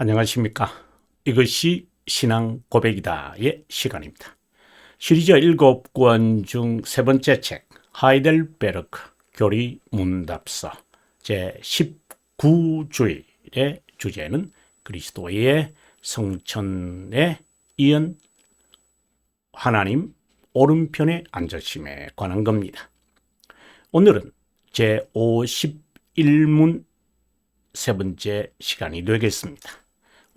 안녕하십니까. 이것이 신앙 고백이다의 시간입니다. 시리즈 일곱 권중 세 번째 책, 하이델베르크 교리 문답서 제 19주일의 주제는 그리스도의 성천에 이은 하나님 오른편에 앉으심에 관한 겁니다. 오늘은 제 51문 세 번째 시간이 되겠습니다.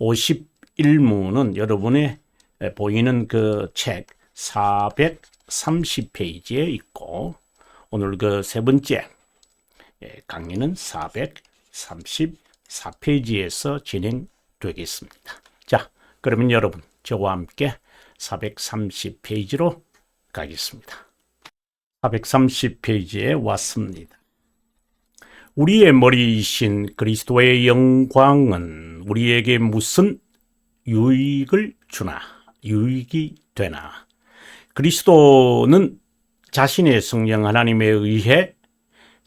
51문은 여러분의 보이는 그 책 430페이지에 있고 오늘 그 세 번째 예, 강의는 434페이지에서 진행되겠습니다. 자, 그러면 여러분 저와 함께 430페이지로 가겠습니다. 430페이지에 왔습니다. 우리의 머리이신 그리스도의 영광은 우리에게 무슨 유익을 주나, 유익이 되나. 그리스도는 자신의 성령 하나님에 의해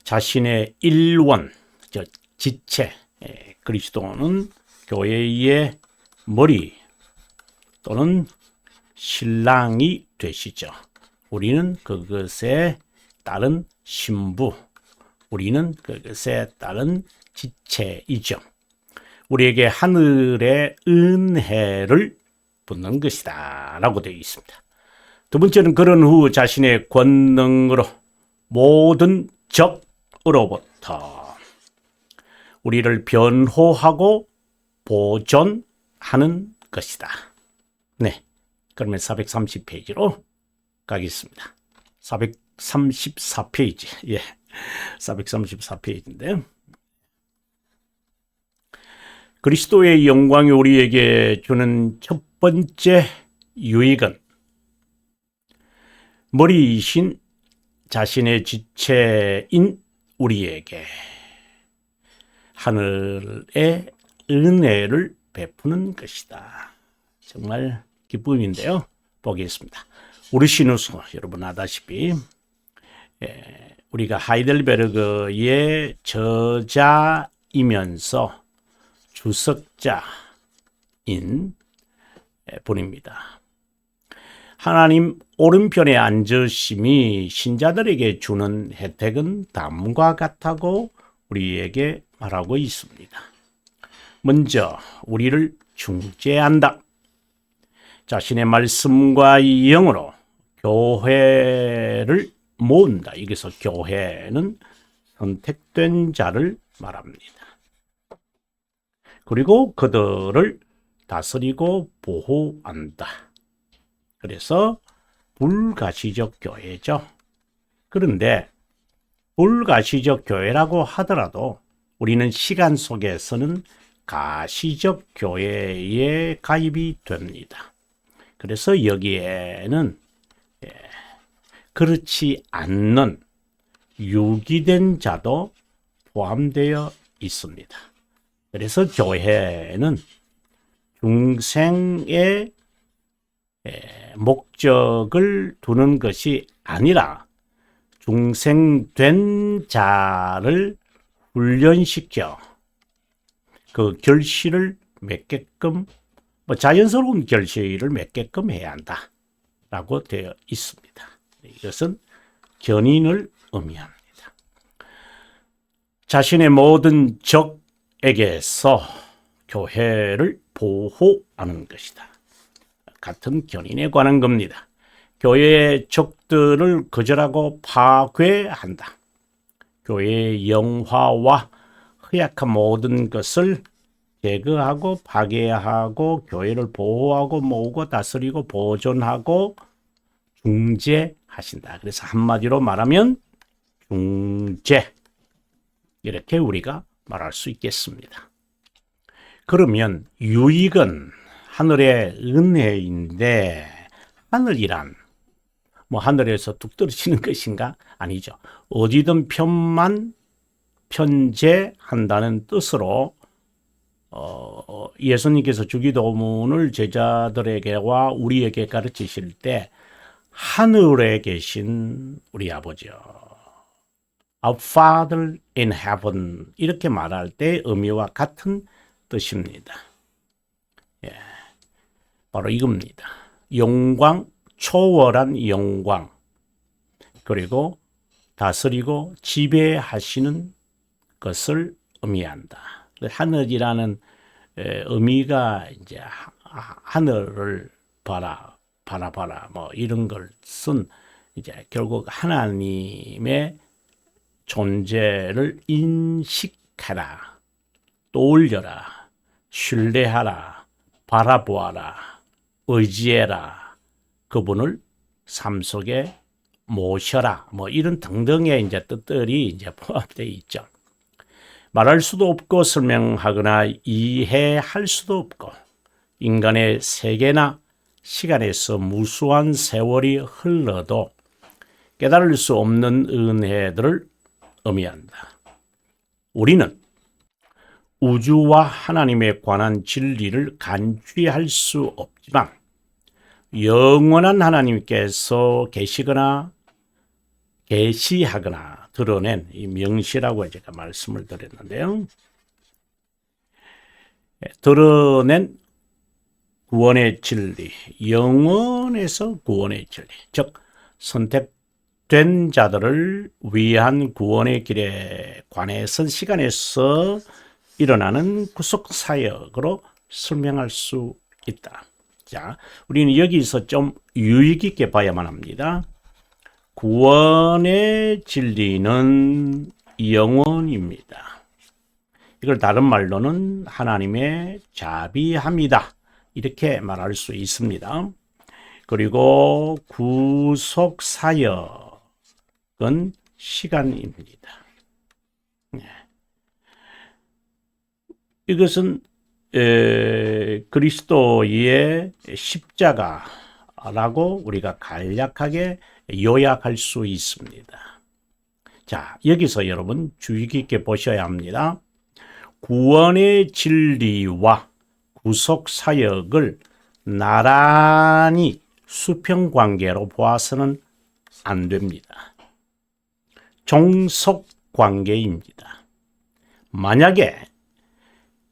자신의 일원, 저 지체, 그리스도는 교회의 머리 또는 신랑이 되시죠. 우리는 그것에 따른 신부, 우리는 그것에 따른 지체이죠. 우리에게 하늘의 은혜를 붓는 것이다. 라고 되어 있습니다. 두 번째는 그런 후 자신의 권능으로 모든 적으로부터 우리를 변호하고 보존하는 것이다. 네. 그러면 430페이지로 가겠습니다. 434페이지. 예. 434페이지인데 그리스도의 영광이 우리에게 주는 첫 번째 유익은 머리이신 자신의 지체인 우리에게 하늘의 은혜를 베푸는 것이다. 정말 기쁨인데요. 보겠습니다. 우르시누스 여러분 아다시피 예, 우리가 하이델베르그의 저자이면서 주석자인 분입니다. 하나님 오른편에 앉으심이 신자들에게 주는 혜택은 다음과 같다고 우리에게 말하고 있습니다. 먼저 우리를 중재한다. 자신의 말씀과 영으로 교회를 모은다. 여기서 교회는 선택된 자를 말합니다. 그리고 그들을 다스리고 보호한다. 그래서 불가시적 교회죠. 그런데 불가시적 교회라고 하더라도 우리는 시간 속에서는 가시적 교회에 가입이 됩니다. 그래서 여기에는 그렇지 않는 유기된 자도 포함되어 있습니다. 그래서 교회는 중생의 목적을 두는 것이 아니라 중생된 자를 훈련시켜 그 결실을 맺게끔 뭐 자연스러운 결실을 맺게끔 해야 한다라고 되어 있습니다. 이것은 견인을 의미합니다. 자신의 모든 적에게서 교회를 보호하는 것이다. 같은 견인에 관한 겁니다. 교회의 적들을 거절하고 파괴한다. 교회의 영화와 허약한 모든 것을 제거하고 파괴하고 교회를 보호하고 모으고 다스리고 보존하고 중재하신다. 그래서 한마디로 말하면 중재 이렇게 우리가 말할 수 있겠습니다. 그러면 유익은 하늘의 은혜인데 하늘이란 뭐 하늘에서 뚝 떨어지는 것인가? 아니죠. 어디든 편만 편재한다는 뜻으로 어, 예수님께서 주기도문을 제자들에게와 우리에게 가르치실 때 하늘에 계신 우리 아버지요. Our Father in Heaven 이렇게 말할 때 의미와 같은 뜻입니다. 예, 바로 이겁니다. 영광, 초월한 영광, 그리고 다스리고 지배하시는 것을 의미한다. 하늘이라는 에, 의미가 이제 하늘을 봐라, 바라봐라, 뭐 이런 것은 이제 결국 하나님의 존재를 인식하라, 떠올려라, 신뢰하라, 바라보아라, 의지해라, 그분을 삶 속에 모셔라, 뭐 이런 등등의 이제 뜻들이 이제 포함되어 있죠. 말할 수도 없고 설명하거나 이해할 수도 없고 인간의 세계나 시간에서 무수한 세월이 흘러도 깨달을 수 없는 은혜들을 의미한다. 우리는 우주와 하나님에 관한 진리를 간취할 수 없지만 영원한 하나님께서 계시거나 계시하거나 드러낸 이 명시라고 제가 말씀을 드렸는데요. 예, 드러낸 구원의 진리, 영원에서 구원의 진리, 즉 선택된 자들을 위한 구원의 길에 관해서 시간에서 일어나는 구속 사역으로 설명할 수 있다. 자, 우리는 여기서 좀 유익 있게 봐야만 합니다. 구원의 진리는 영원입니다. 이걸 다른 말로는 하나님의 자비함이다. 이렇게 말할 수 있습니다. 그리고 구속 사역은 시간입니다. 네. 이것은 에, 그리스도의 십자가라고 우리가 간략하게 요약할 수 있습니다. 자, 여기서 여러분 주의 깊게 보셔야 합니다. 구원의 진리와 구속 사역을 나란히 수평 관계로 보아서는 안 됩니다. 종속 관계입니다. 만약에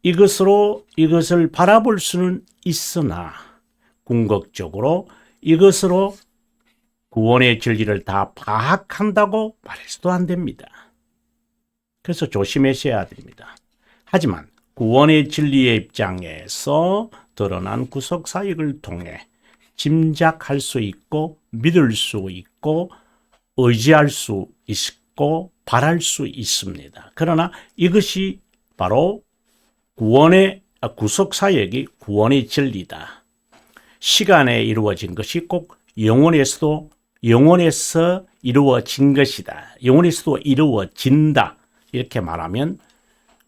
이것으로 이것을 바라볼 수는 있으나 궁극적으로 이것으로 구원의 진리를 다 파악한다고 말해서도 안 됩니다. 그래서 조심하셔야 됩니다. 하지만 구원의 진리의 입장에서 드러난 구속 사역을 통해 짐작할 수 있고 믿을 수 있고 의지할 수 있고 바랄 수 있습니다. 그러나 이것이 바로 구원의 아, 구속 사역이 구원의 진리다. 시간에 이루어진 것이 꼭 영원에서도 영원에서 이루어진 것이다. 영원에서도 이루어진다. 이렇게 말하면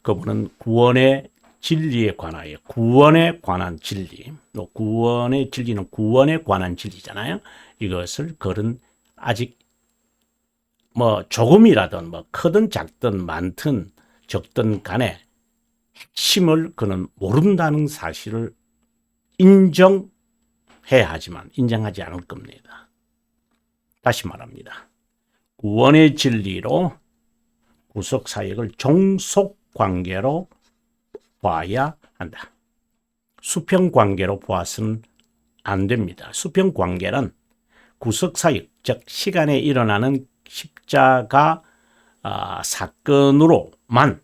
그분은 구원의 진리에 관하여 구원에 관한 진리, 또 구원의 진리는 구원에 관한 진리잖아요. 이것을 그런 아직 뭐 조금이라든 뭐 크든 작든 많든 적든 간에 핵심을 그는 모른다는 사실을 인정해야 하지만 인정하지 않을 겁니다. 다시 말합니다. 구원의 진리로 구속 사역을 종속 관계로 봐야 한다. 수평 관계로 보아서는 안 됩니다. 수평 관계는 구속 사역, 즉 시간에 일어나는 십자가 아, 사건으로만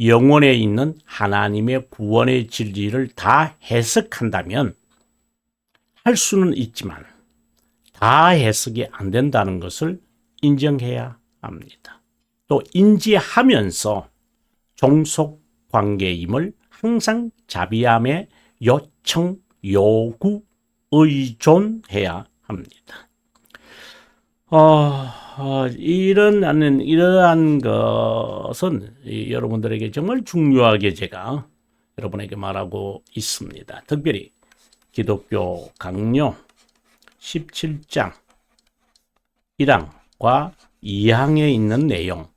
영원에 있는 하나님의 구원의 진리를 다 해석한다면 할 수는 있지만 다 해석이 안 된다는 것을 인정해야 합니다. 또 인지하면서 종속 관계임을 항상 자비함에 요청, 요구, 의존해야 합니다. 어, 어, 이런 나는 이러한 것은 이 여러분들에게 정말 중요하게 제가 여러분에게 말하고 있습니다. 특별히 기독교 강요 17장 1항과 2항에 있는 내용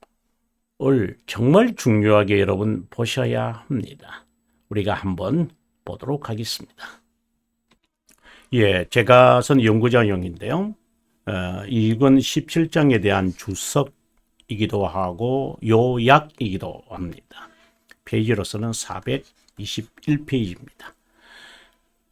을 정말 중요하게 여러분 보셔야 합니다. 우리가 한번 보도록 하겠습니다. 예, 제가 선 연구자용인데요. 어, 이건 17장에 대한 주석이기도 하고 요약이기도 합니다. 페이지로서는 421페이지입니다.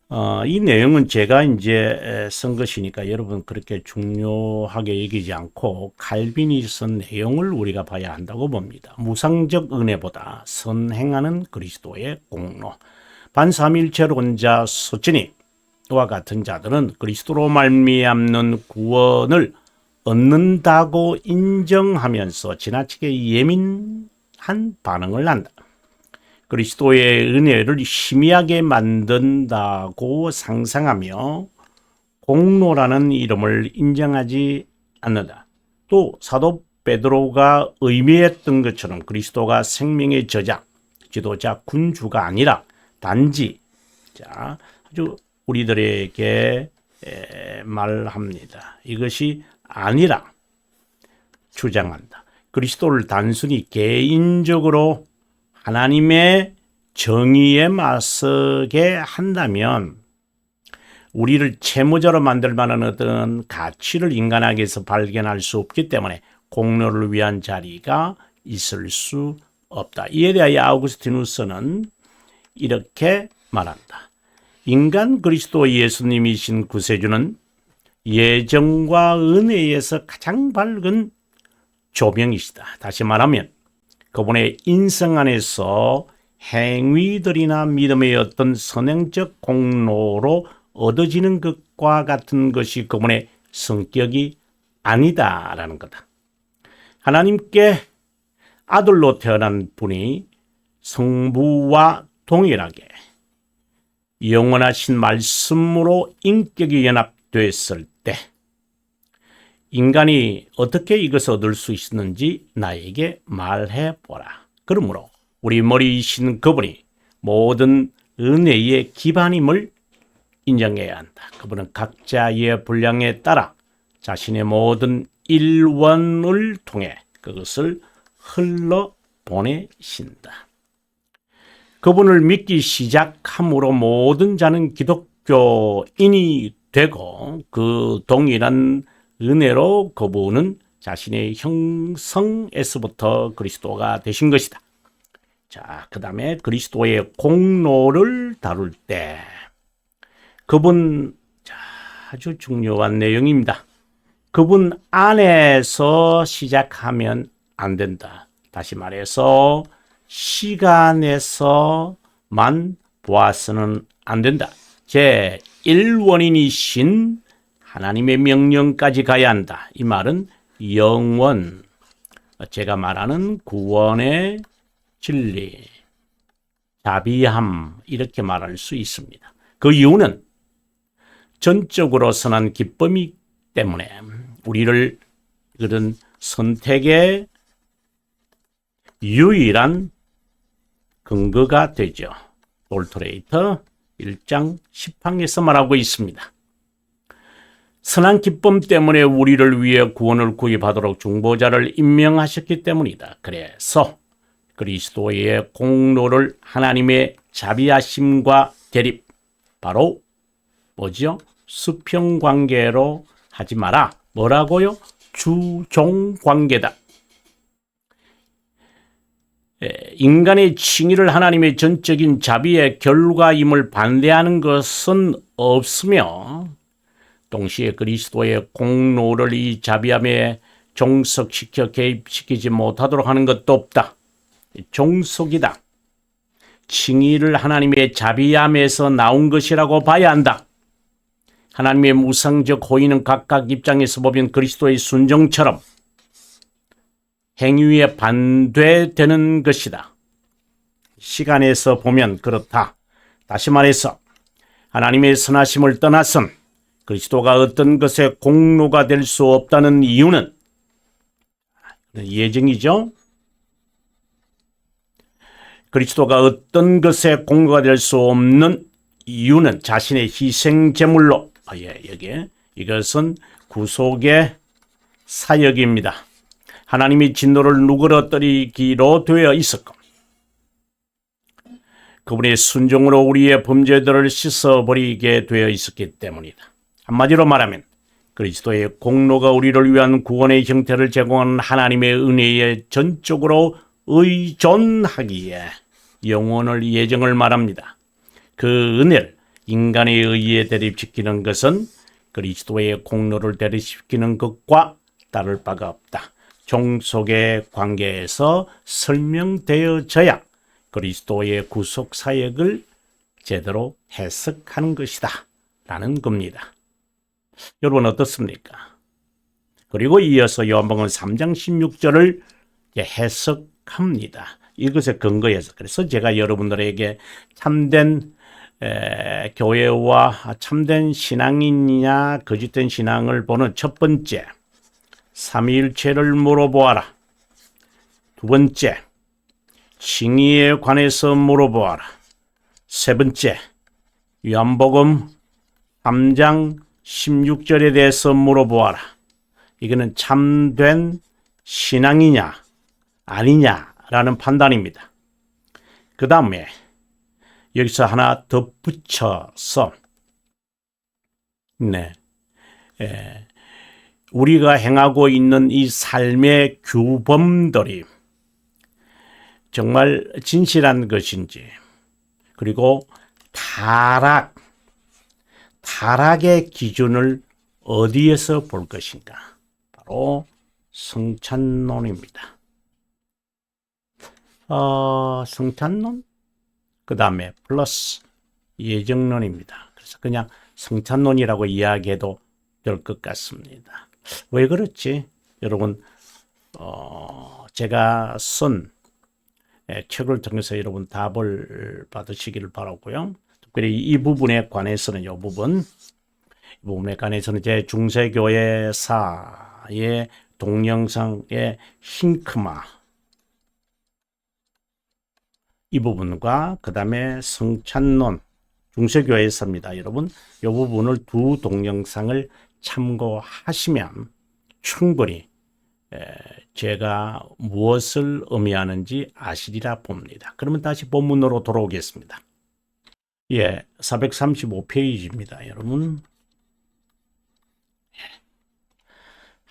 어, 이 내용은 제가 이제 쓴 것이니까 여러분 그렇게 중요하게 여기지 않고 칼빈이 쓴 내용을 우리가 봐야 한다고 봅니다. 무상적 은혜보다 선행하는 그리스도의 공로. 반삼일체론자 소진이와 같은 자들은 그리스도로 말미암는 구원을 얻는다고 인정하면서 지나치게 예민한 반응을 한다. 그리스도의 은혜를 희미하게 만든다고 상상하며 공로라는 이름을 인정하지 않는다. 또 사도 베드로가 의미했던 것처럼 그리스도가 생명의 저자, 지도자, 군주가 아니라 단지 자 아주 우리들에게 에, 말합니다. 이것이 아니라 주장한다. 그리스도를 단순히 개인적으로 하나님의 정의에 맞서게 한다면 우리를 채무자로 만들 만한 어떤 가치를 인간에게서 발견할 수 없기 때문에 공로를 위한 자리가 있을 수 없다. 이에 대하여 아우구스티누스는 이렇게 말한다. 인간 그리스도 예수님이신 구세주는 예정과 은혜에서 가장 밝은 조명이시다. 다시 말하면 그분의 인성 안에서 행위들이나 믿음의 어떤 선행적 공로로 얻어지는 것과 같은 것이 그분의 성격이 아니다라는 거다. 하나님께 아들로 태어난 분이 성부와 동일하게 영원하신 말씀으로 인격이 연합됐을 때 인간이 어떻게 이것을 얻을 수 있었는지 나에게 말해 보라. 그러므로 우리 머리이신 그분이 모든 은혜의 기반임을 인정해야 한다. 그분은 각자의 분량에 따라 자신의 모든 일원을 통해 그것을 흘러 보내신다. 그분을 믿기 시작함으로 모든 자는 기독교인이 되고 그 동일한 은혜로 그분은 자신의 형성에서부터 그리스도가 되신 것이다. 자, 그 다음에 그리스도의 공로를 다룰 때 그분 자, 아주 중요한 내용입니다. 그분 안에서 시작하면 안 된다. 다시 말해서 시간에서만 보아서는 안 된다. 제 1원인이신 하나님의 명령까지 가야 한다. 이 말은 영원, 제가 말하는 구원의 진리, 자비함, 이렇게 말할 수 있습니다. 그 이유는 전적으로 선한 기쁨이 때문에 우리를 그런 선택의 유일한 근거가 되죠. 올토레이터 1장 10항에서 말하고 있습니다. 선한 기쁨 때문에 우리를 위해 구원을 구입하도록 중보자를 임명하셨기 때문이다. 그래서 그리스도의 공로를 하나님의 자비하심과 대립, 바로 뭐죠? 수평 관계로 하지 마라. 뭐라고요? 주종 관계다. 인간의 칭의를 하나님의 전적인 자비의 결과임을 반대하는 것은 없으며 동시에 그리스도의 공로를 이 자비함에 종속시켜 개입시키지 못하도록 하는 것도 없다. 종속이다. 칭의를 하나님의 자비함에서 나온 것이라고 봐야 한다. 하나님의 무상적 호의는 각각 입장에서 보면 그리스도의 순종처럼 행위에 반대되는 것이다. 시간에서 보면 그렇다. 다시 말해서 하나님의 선하심을 떠나선 그리스도가 어떤 것에 공로가 될 수 없다는 이유는 예정이죠. 그리스도가 어떤 것에 공로가 될 수 없는 이유는 자신의 희생 제물로 아, 예, 여기 이것은 구속의 사역입니다. 하나님이 진노를 누그러뜨리기로 되어 있었고 그분의 순종으로 우리의 범죄들을 씻어버리게 되어 있었기 때문이다. 한마디로 말하면 그리스도의 공로가 우리를 위한 구원의 형태를 제공하는 하나님의 은혜에 전적으로 의존하기에 영원을 예정을 말합니다. 그 은혜를 인간에 의해 대립시키는 것은 그리스도의 공로를 대립시키는 것과 다를 바가 없다. 종속의 관계에서 설명되어져야 그리스도의 구속 사역을 제대로 해석하는 것이다. 라는 겁니다. 여러분 어떻습니까? 그리고 이어서 요한복음 3장 16절을 해석합니다. 이것에 근거해서 그래서 제가 여러분들에게 참된 에, 교회와 참된 신앙이냐 거짓된 신앙을 보는 첫 번째 삼위일체를 물어보아라. 두 번째 칭의에 관해서 물어보아라. 세 번째 요한복음 3장 16절에 대해서 물어보아라. 이거는 참된 신앙이냐 아니냐라는 판단입니다. 그 다음에 여기서 하나 덧붙여서 네, 에, 우리가 행하고 있는 이 삶의 규범들이 정말 진실한 것인지 그리고 타락 타락의 기준을 어디에서 볼 것인가? 바로 성찬론입니다. 어, 성찬론? 그 다음에 플러스 예정론입니다. 그래서 그냥 성찬론이라고 이야기해도 될 것 같습니다. 왜 그렇지? 여러분, 어, 제가 쓴 예, 책을 통해서 여러분 답을 받으시기를 바라고요. 특별히 이 부분에 관해서는 이 부분, 이 부분에 관해서는 제 중세교회사의 동영상의 힌크마 이 부분과 그 다음에 성찬론 중세교회에서입니다. 여러분 이 부분을 두 동영상을 참고하시면 충분히 제가 무엇을 의미하는지 아시리라 봅니다. 그러면 다시 본문으로 돌아오겠습니다. 예, 435페이지입니다, 여러분.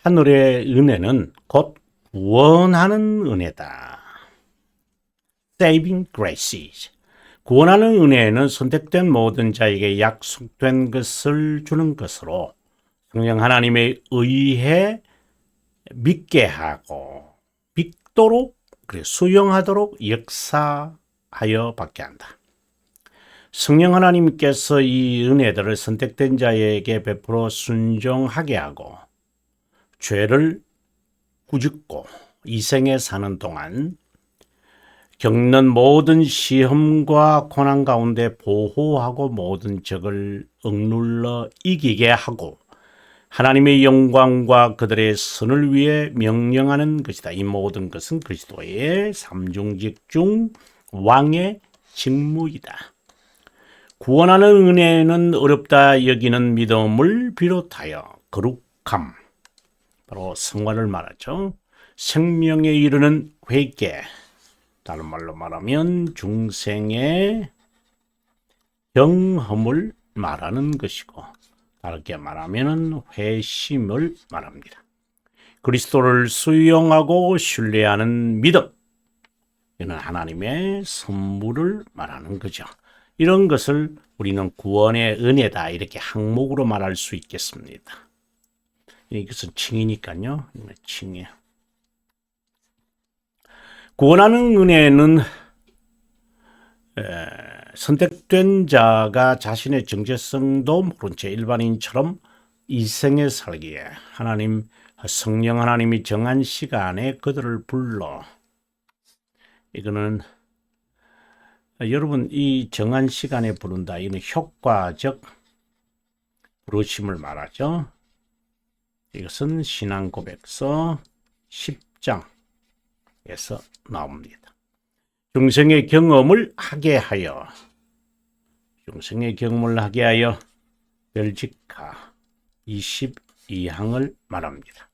하늘의 은혜는 곧 구원하는 은혜다. saving graces. 구원하는 은혜는 선택된 모든 자에게 약속된 것을 주는 것으로 성령 하나님에 의해 믿게 하고 믿도록 그래 수용하도록 역사하여 받게 한다. 성령 하나님께서 이 은혜들을 선택된 자에게 베풀어 순종하게 하고 죄를 꾸짖고 이 생에 사는 동안 겪는 모든 시험과 고난 가운데 보호하고 모든 적을 억눌러 이기게 하고 하나님의 영광과 그들의 선을 위해 명령하는 것이다. 이 모든 것은 그리스도의 삼중직 중 왕의 직무이다. 구원하는 은혜는 어렵다 여기는 믿음을 비롯하여 거룩함, 바로 성화를 말하죠. 생명에 이르는 회개, 다른 말로 말하면 중생의 경험을 말하는 것이고 다르게 말하면 회심을 말합니다. 그리스도를 수용하고 신뢰하는 믿음 이는 하나님의 선물을 말하는 거죠. 이런 것을 우리는 구원의 은혜다 이렇게 항목으로 말할 수 있겠습니다. 이것은 칭이니까요. 칭이에요. 구원하는 은혜는 에, 선택된 자가 자신의 정체성도 모른 채 일반인처럼 이생에 살기에 하나님 성령 하나님이 정한 시간에 그들을 불러 이거는 여러분 이 정한 시간에 부른다 이는 효과적 부르심을 말하죠. 이것은 신앙 고백서 10장에서 나옵니다. 중생의 경험을 하게 하여 중생의 경험을 하게 하여 벨지카 22항을 말합니다.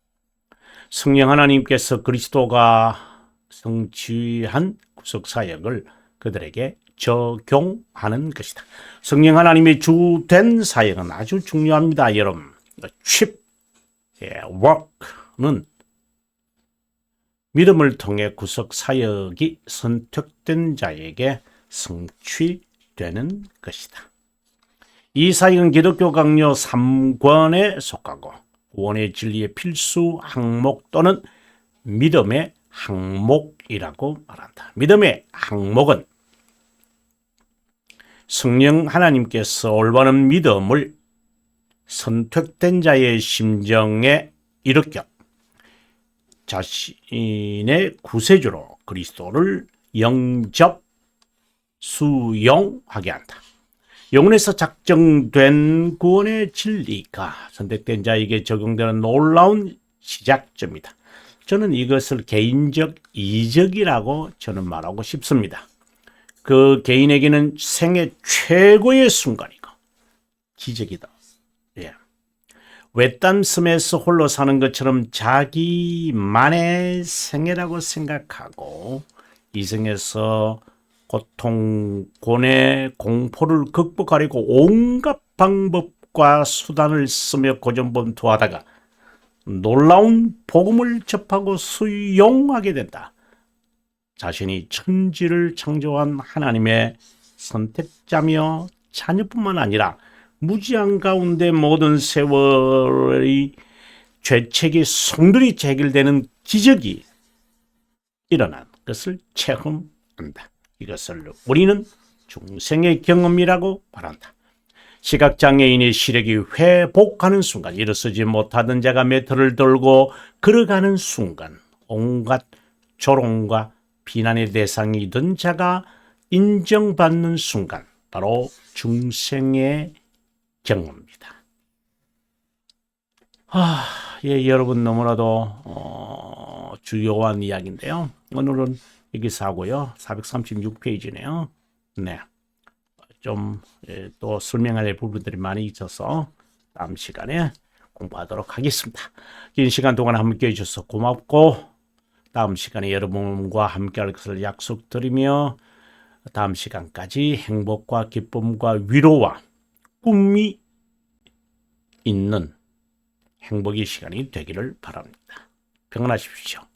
성령 하나님께서 그리스도가 성취한 구속 사역을 그들에게 적용하는 것이다. 성령 하나님의 주된 사역은 아주 중요합니다, 여러분. 칩, 예, work는 믿음을 통해 구속 사역이 선택된 자에게 성취되는 것이다. 이 사역은 기독교 강요 3권에 속하고 구원의 진리의 필수 항목 또는 믿음의 항목이라고 말한다. 믿음의 항목은 성령 하나님께서 올바른 믿음을 선택된 자의 심정에 일으켜 자신의 구세주로 그리스도를 영접 수용하게 한다. 영혼에서 작정된 구원의 진리가 선택된 자에게 적용되는 놀라운 시작점이다. 저는 이것을 개인적 이적이라고 저는 말하고 싶습니다. 그 개인에게는 생애 최고의 순간이고 기적이다. 예. 외딴 섬에서 홀로 사는 것처럼 자기만의 생애라고 생각하고 이생에서 고통, 고뇌, 공포를 극복하려고 온갖 방법과 수단을 쓰며 고전번투하다가 놀라운 복음을 접하고 수용하게 된다. 자신이 천지를 창조한 하나님의 선택자며 자녀뿐만 아니라 무지한 가운데 모든 세월의 죄책이 송들이 재결되는 기적이 일어난 것을 체험한다. 이것을 우리는 중생의 경험이라고 말한다. 시각장애인의 시력이 회복하는 순간 일어서지 못하던 자가 매트를 들고 걸어가는 순간 온갖 조롱과 비난의 대상이던 자가 인정받는 순간 바로 중생의 경험입니다. 아, 예, 여러분 너무나도 어, 주요한 이야기인데요. 오늘은 여기서 하고요. 436페이지네요. 네. 좀또 설명할 부분들이 많이 있어서 다음 시간에 공부하도록 하겠습니다. 긴 시간 동안 함께 해 주셔서 고맙고 다음 시간에 여러분과 함께할 것을 약속드리며 다음 시간까지 행복과 기쁨과 위로와 꿈이 있는 행복의 시간이 되기를 바랍니다. 평안하십시오.